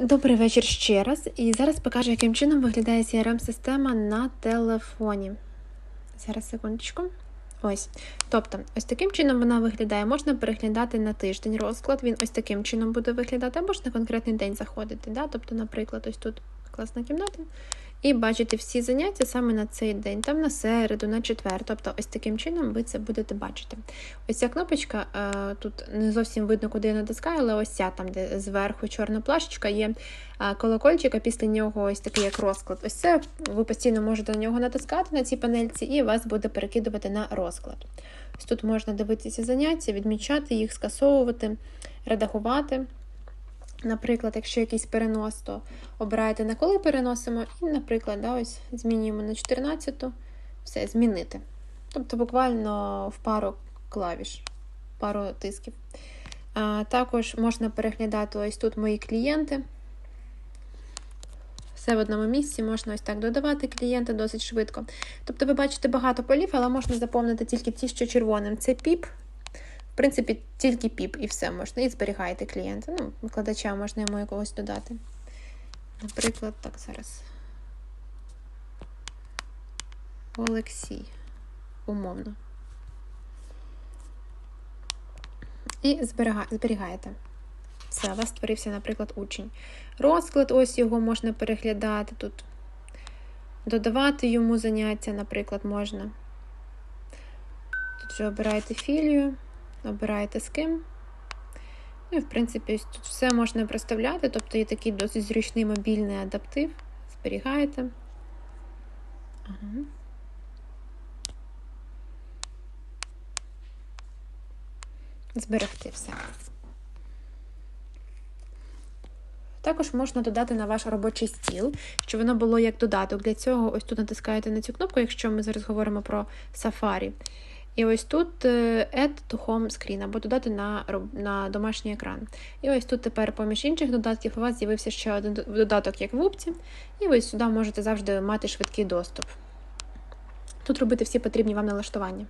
Добрий вечір ще раз. І зараз покажу, яким чином виглядає CRM-система на телефоні. Зараз секундочку. Ось. Тобто, ось таким чином вона виглядає. Можна переглядати на тиждень розклад. Він ось таким чином буде виглядати, або ж на конкретний день заходити. Да? Тобто, наприклад, ось тут класна кімната. І бачите всі заняття саме на цей день, там на середу, на четвер. Тобто, ось таким чином ви це будете бачити. Ось ця кнопочка, е, тут не зовсім видно, куди я натискаю, але ось ця там, де зверху чорна плашечка, є е, колокольчик, а після нього ось такий як розклад. Ось це ви постійно можете на нього натискати на цій панельці, і вас буде перекидувати на розклад. Ось тут можна дивитися заняття, відмічати їх, скасовувати, редагувати. Наприклад, якщо якийсь перенос, то обираєте на коли переносимо, і, наприклад, да, ось змінюємо на 14, все, змінити. Тобто буквально в пару клавіш, пару тисків. А, також можна переглядати ось тут мої клієнти. Все в одному місці, можна ось так додавати клієнта досить швидко. Тобто, ви бачите багато полів, але можна заповнити тільки ті, що червоним. Це піп. Принципі, тільки піп і все можна. І зберігаєте клієнта. Ну, викладача можна йому якогось додати. Наприклад, так, зараз. Олексій. Умовно. І зберіга... зберігаєте. Все, у вас створився, наприклад, учень. Розклад, ось його можна переглядати тут. Додавати йому заняття, наприклад, можна. Тут вже обираєте філію, обираєте з ким. Ну і, в принципі, тут все можна проставляти, тобто є такий досить зручний мобільний адаптив. Зберігаєте. Ага. Зберегти все. Також можна додати на ваш робочий стіл, щоб воно було як додаток. Для цього ось тут натискаєте на цю кнопку, якщо ми зараз говоримо про Safari. І ось тут е, Add to Home Screen, або додати на на домашній екран. І ось тут тепер, поміж інших додатків, у вас з'явився ще один додаток, як в Упці, і ви сюди можете завжди мати швидкий доступ. Тут робити всі потрібні вам налаштування.